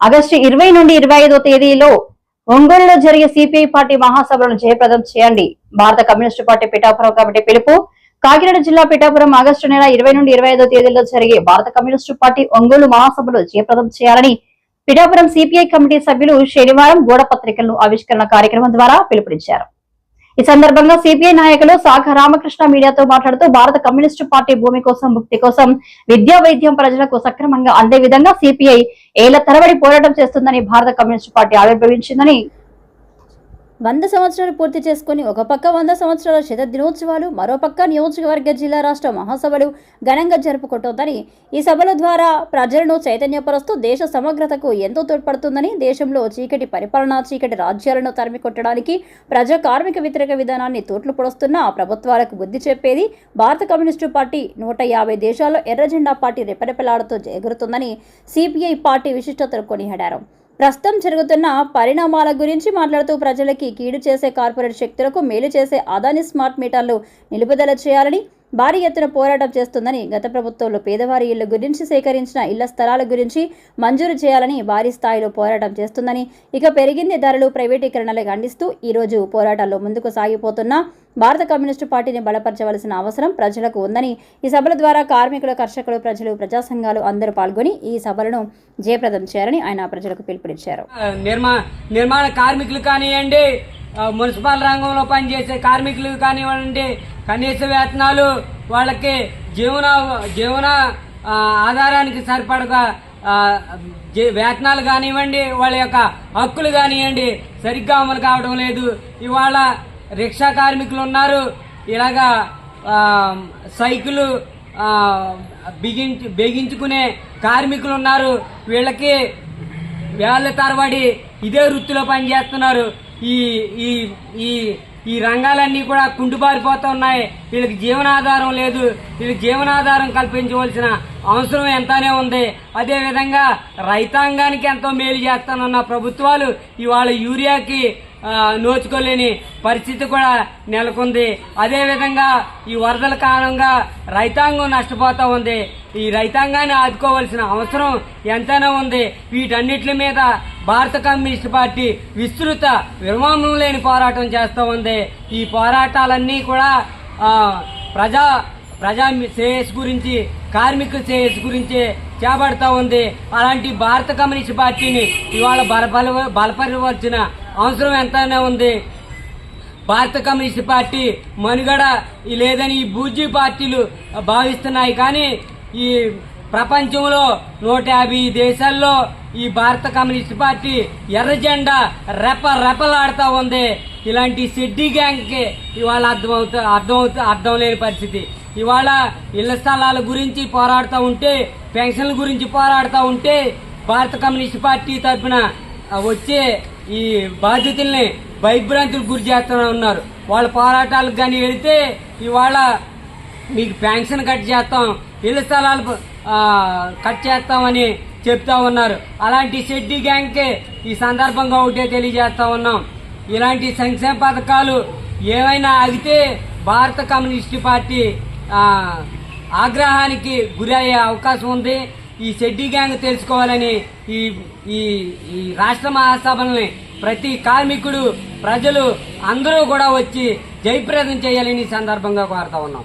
August ఇరవై నుండి ఇరవై ఐదో తేదీలో ఒంగోలులో జరిగే సిపిఐ పార్టీ మహాసభలను జయప్రదం చేయండి. భారత కమ్యూనిస్టు పార్టీ పిఠాపురం కమిటీ పిలుపు. కాకినాడ జిల్లా పిఠాపురం ఆగస్టు నెల ఇరవై నుండి ఇరవై ఐదో తేదీలో జరిగే భారత కమ్యూనిస్టు పార్టీ ఒంగోలు మహాసభలు జయప్రదం చేయాలని పిఠాపురం సిపిఐ కమిటీ సభ్యులు శనివారం గోడ పత్రికలను ఆవిష్కరణ కార్యక్రమం ద్వారా పిలుపునిచ్చారు. ఈ సందర్భంగా సిపిఐ నాయకులు సాఖ రామకృష్ణ మీడియాతో మాట్లాడుతూ భారత కమ్యూనిస్టు పార్టీ భూమి కోసం ముక్తి కోసం విద్యా వైద్యం ప్రజలకు సక్రమంగా అందే విధంగా సిపిఐ ఏళ్ళ తరబడి పోరాటం చేస్తుందని భారత కమ్యూనిస్టు పార్టీ ఆవిర్భవించిందని వంద సంవత్సరాలు పూర్తి చేసుకుని ఒక పక్క వంద సంవత్సరాల శత దినోత్సవాలు మరోపక్క నియోజకవర్గ జిల్లా రాష్ట్ర మహాసభలు ఘనంగా జరుపుకుంటోందని ఈ సభల ద్వారా ప్రజలను చైతన్యపరుస్తూ దేశ సమగ్రతకు ఎంతో తోడ్పడుతుందని దేశంలో చీకటి పరిపాలన చీకటి రాజ్యాలను తరిమికొట్టడానికి ప్రజా కార్మిక వ్యతిరేక విధానాన్ని తోట్లు పొడుస్తున్న ప్రభుత్వాలకు బుద్ధి చెప్పేది భారత కమ్యూనిస్టు పార్టీ నూట యాభై దేశాల్లో ఎర్రజెండా పార్టీ రెపరెపలాడుతూ ఎగురుతుందని సిపిఐ పార్టీ విశిష్టతను కొనియాడారు. ప్రస్తుతం జరుగుతున్న పరిణామాల గురించి మాట్లాడుతూ ప్రజలకి కీడు చేసే కార్పొరేట్ శక్తులకు మేలు చేసే అదాని స్మార్ట్ మీటర్లు నిలుపుదల చేయాలని భారీ ఎత్తున పోరాటం చేస్తుందని గత ప్రభుత్వంలో పేదవారి ఇళ్ళ గురించి సేకరించిన ఇళ్ళ స్థలాల గురించి మంజూరు చేయాలని భారీ స్థాయిలో పోరాటం చేస్తుందని ఇక పెరిగింది ధరలు ప్రైవేటీకరణలు ఖండిస్తూ ఈరోజు పోరాటాల్లో ముందుకు సాగిపోతున్న భారత కమ్యూనిస్టు పార్టీని బలపరచవలసిన అవసరం ప్రజలకు ఉందని ఈ సభల ద్వారా కార్మికులు కర్షకులు ప్రజలు ప్రజా సంఘాలు అందరూ పాల్గొని ఈ సభలను జయప్రదం చేయాలని ఆయన ప్రజలకు పిలుపునిచ్చారు. నిర్మాణ కార్మికులు కానివ్వండి మున్సిపల్ రంగంలో పనిచేసే కార్మికులు కానివ్వండి కనీస వేతనాలు వాళ్ళకి జీవన జీవన ఆధారానికి సరిపడగా వేతనాలు కానివ్వండి వాళ్ళ యొక్క హక్కులు కానివ్వండి సరిగ్గా అమలు కావడం లేదు. ఇవాళ రిక్షా కార్మికులు ఉన్నారు. ఇలాగా సైకిల్ బిగించి బిగించుకునే కార్మికులు ఉన్నారు. వీళ్ళకి వేళ్ళ తరబడి ఇదే వృత్తిలో పనిచేస్తున్నారు. ఈ ఈ ఈ ఈ రంగాలన్నీ కూడా కుంటుబారిపోతూ ఉన్నాయి. వీళ్ళకి జీవనాధారం లేదు. వీళ్ళకి జీవనాధారం కల్పించవలసిన అవసరం ఎంతనే ఉంది. అదేవిధంగా రైతాంగానికి ఎంతో మేలు చేస్తానన్న ప్రభుత్వాలు ఇవాళ యూరియాకి నోచుకోలేని పరిస్థితి కూడా నెలకొంది. అదేవిధంగా ఈ వరదల కారణంగా రైతాంగం నష్టపోతూ ఉంది. ఈ రైతాంగాన్ని ఆదుకోవాల్సిన అవసరం ఎంతైనా ఉంది. వీటన్నిటి మీద భారత కమ్యూనిస్ట్ పార్టీ విస్తృత విరామం లేని పోరాటం చేస్తూ ఉంది. ఈ పోరాటాలన్నీ కూడా ప్రజా ప్రజా శ్రేయస్ గురించి కార్మిక శ్రేయస్ గురించి చేపడతా ఉంది. అలాంటి భారత కమ్యూనిస్ట్ పార్టీని ఇవాళ బలపరవలసిన అవసరం ఎంతైనా ఉంది. భారత కమ్యూనిస్ట్ పార్టీ మనుగడ లేదని ఈ బూజీ పార్టీలు భావిస్తున్నాయి. కానీ ఈ ప్రపంచంలో నూట యాభై దేశాల్లో ఈ భారత కమ్యూనిస్ట్ పార్టీ ఎర్ర జెండా రెప రెపలాడుతూ ఉంది. ఇలాంటి సిడ్డి గ్యాంగ్కి ఇవాళ అర్థమవుతా అర్థమవుతా అర్థం లేని పరిస్థితి. ఇవాళ ఇళ్ళ స్థలాల గురించి పోరాడుతూ ఉంటే పెన్షన్ల గురించి పోరాడుతూ ఉంటే భారత కమ్యూనిస్ట్ పార్టీ తరఫున వచ్చే ఈ బాధితుల్ని భయభ్రాంతులు గురి చేస్తూనే ఉన్నారు వాళ్ళ పోరాటాలకు కానీ వెళితే ఇవాళ మీకు పెన్షన్ కట్ చేస్తాం ఇళ్ళ స్థలాలు కట్ చేస్తామని చెప్తా ఉన్నారు. అలాంటి షెడ్డీ గ్యాంగ్కి ఈ సందర్భంగా ఒకటే తెలియజేస్తా ఉన్నాం. ఇలాంటి సంక్షేమ పథకాలు ఏమైనా ఆగితే భారత కమ్యూనిస్ట్ పార్టీ ఆగ్రహానికి గురి అయ్యే అవకాశం ఉంది. ఈ షెడ్డి గ్యాంగ్ తెలుసుకోవాలని ఈ ఈ ఈ రాష్ట్ర మహాసభల్ని ప్రతి కార్మికుడు ప్రజలు అందరూ కూడా వచ్చి జయప్రదం చేయాలని ఈ సందర్భంగా కోరుతా ఉన్నాం.